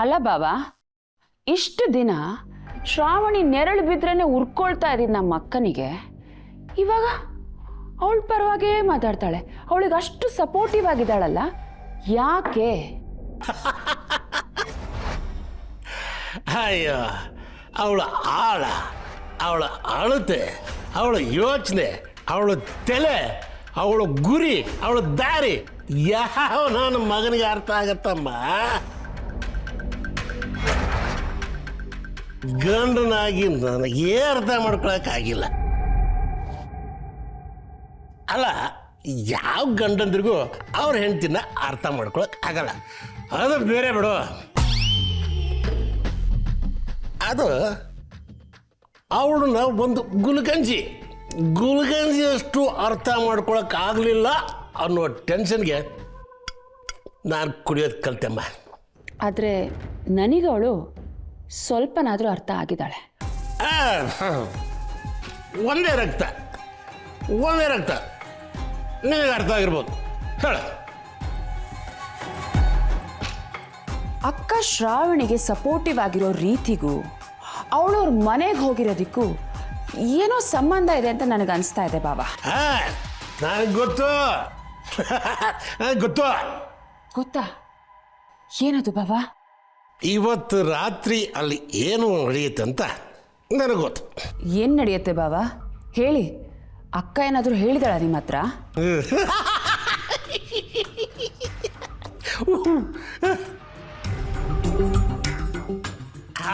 ಅಲ್ಲ ಬಾಬಾ, ಇಷ್ಟು ದಿನ ಶ್ರಾವಣಿ ನೆರಳು ಬಿದ್ರೇನೆ ಉರ್ಕೊಳ್ತಾ ಇದ್ದೀನಿ ನಮ್ಮ ಅಕ್ಕನಿಗೆ. ಇವಾಗ ಅವಳ ಪರವಾಗೇ ಮಾತಾಡ್ತಾಳೆ. ಅವಳಿಗೆ ಅಷ್ಟು ಸಪೋರ್ಟಿವ್ ಆಗಿದ್ದಾಳಲ್ಲ. ಯಾಕೆ? ಅಯ್ಯೋ, ಅವಳ ಆಳ, ಅವಳ ಅಳತೆ, ಅವಳ ಯೋಚನೆ, ಅವಳ ತಲೆ, ಅವಳ ಗುರಿ, ಅವಳ ದಾರಿ. ಯಾವ ನಾನು ಮಗನಿಗೆ ಅರ್ಥ ಆಗತ್ತಮ್ಮ? ಗಂಡನಾಗಿ ನನಗೇ ಅರ್ಥ ಮಾಡ್ಕೊಳಕ್ಕಾಗಿಲ್ಲ. ಅಲ್ಲ, ಯಾವ ಗಂಡಂದ್ರಿಗೂ ಅವ್ರ ಹೆಂಡ್ತಿನ ಅರ್ಥ ಮಾಡ್ಕೊಳಕ್ ಆಗಲ್ಲ ಅದು ಬೇರೆ ಬಿಡು. ಅದು ಅವಳನ್ನ ಒಂದು ಗುಲ್ಗಂಜಿ. ಗುಲ್ಗಂಜಿ ಅಷ್ಟು ಅರ್ಥ ಮಾಡ್ಕೊಳಕ್ ಆಗಲಿಲ್ಲ ಅನ್ನೋ ಟೆನ್ಷನ್ಗೆ ನಾನು ಕುಡಿಯೋದು ಕಲ್ತೆಮ್ಮ ಆದರೆ ನನಗವಳು ಸ್ವಲ್ಪನಾದರೂ ಅರ್ಥ ಆಗಿದ್ದಾಳೆ. ಆ, ಒಂದೇ ರಕ್ತ ಒಂದೇ ರಕ್ತ. ನಿನಗೆ ಅರ್ಥ ಆಗಿರ್ಬೋದು. ಹೇಳ. ಅಕ್ಕ ಶ್ರಾವಣಿಗೆ ಸಪೋರ್ಟಿವ್ ಆಗಿರೋ ರೀತಿಗೂ ಅವಳವ್ರ ಮನೆಗೆ ಹೋಗಿರೋದಕ್ಕೂ ಏನೋ ಸಂಬಂಧ ಇದೆ ಅಂತ ನನಗೆ ಅನಿಸ್ತಾ ಇದೆ ಬಾಬಾ ನನಗೆ ಗೊತ್ತು. ನನಗ್ ಗೊತ್ತು. ಗೊತ್ತಾ? ಏನದು ಬಾಬಾ ಇವತ್ತು ರಾತ್ರಿ ಅಲ್ಲಿ ಏನು ನಡೆಯುತ್ತೆ ಅಂತ ನನಗೆ ಗೊತ್ತು ಏನು ನಡೆಯುತ್ತೆ ಬಾಬಾ ಹೇಳಿ. ಅಕ್ಕ ಏನಾದರೂ ಹೇಳಿದಾಳ ನಿಮ್ಮ ಹತ್ರ?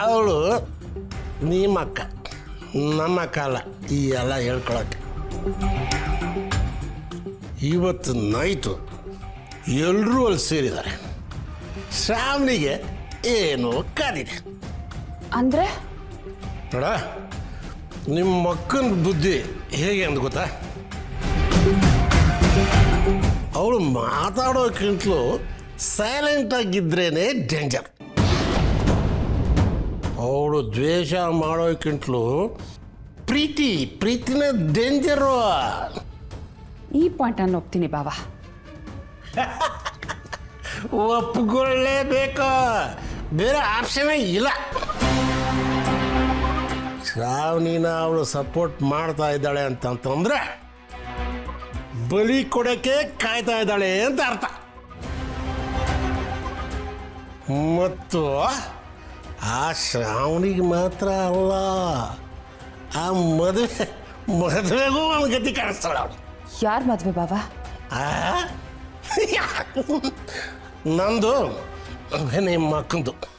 ಅವಳು ನಿಮ್ಮ ಅಕ್ಕ ನಮ್ಮ ಕಾಲ ಈ ಎಲ್ಲ ಹೇಳ್ಕೊಳಕ್ಕೆ. ಇವತ್ತು ನೈಟು ಎಲ್ಲರೂ ಅಲ್ಲಿ ಸೇರಿದ್ದಾರೆ. ಶ್ರಾವಣಿಗೆ ಏನೋ ಕಾದಿದೆ ಅಂದ್ರೆ? ನೋಡ ನಿಮ್ಮ ಮಕ್ಕನ ಬುದ್ಧಿ ಹೇಗೆ ಅಂತ ಗೊತ್ತಾ? ಅವಳು ಮಾತಾಡೋಕ್ಕಿಂತಲೂ ಸೈಲೆಂಟ್ ಆಗಿದ್ರೇನೆ ಡೇಂಜರ್ ಅವಳು ದ್ವೇಷ ಮಾಡೋಕ್ಕಿಂತಲೂ ಪ್ರೀತಿ ಪ್ರೀತಿನ ಡೇಂಜರು ಈ ಪಾಯಿಂಟ್ ನಾನು ಒಪ್ತೀನಿ ಬಾವಾ. ಒಪ್ಕೊಳ್ಳೇಬೇಕು ಬೇರೆ ಆಪ್ಷನೇ ಇಲ್ಲ. ಶ್ರಾವಣಿನ ಅವಳು ಸಪೋರ್ಟ್ ಮಾಡ್ತಾ ಇದ್ದಾಳೆ ಅಂತಂತಂದ್ರೆ ಬಲಿ ಕೊಡಕ್ಕೆ ಕಾಯ್ತಾ ಇದ್ದಾಳೆ ಅಂತ ಅರ್ಥ. ಮತ್ತು ಆ ಶ್ರಾವಣಿಗೆ ಮಾತ್ರ ಅಲ್ಲ ಆ ಮದುವೆ ಮದುವೆಗೂ ಒಂದು ಗತಿ ಕಾಣಿಸ್ತಾಳೆ ಅವಳು. ಯಾರ ಮದುವೆ ಬಾಬಾ? ನಂದು ನಿಮ್ಮ ಮಕ್ಕಂದು ಅವನು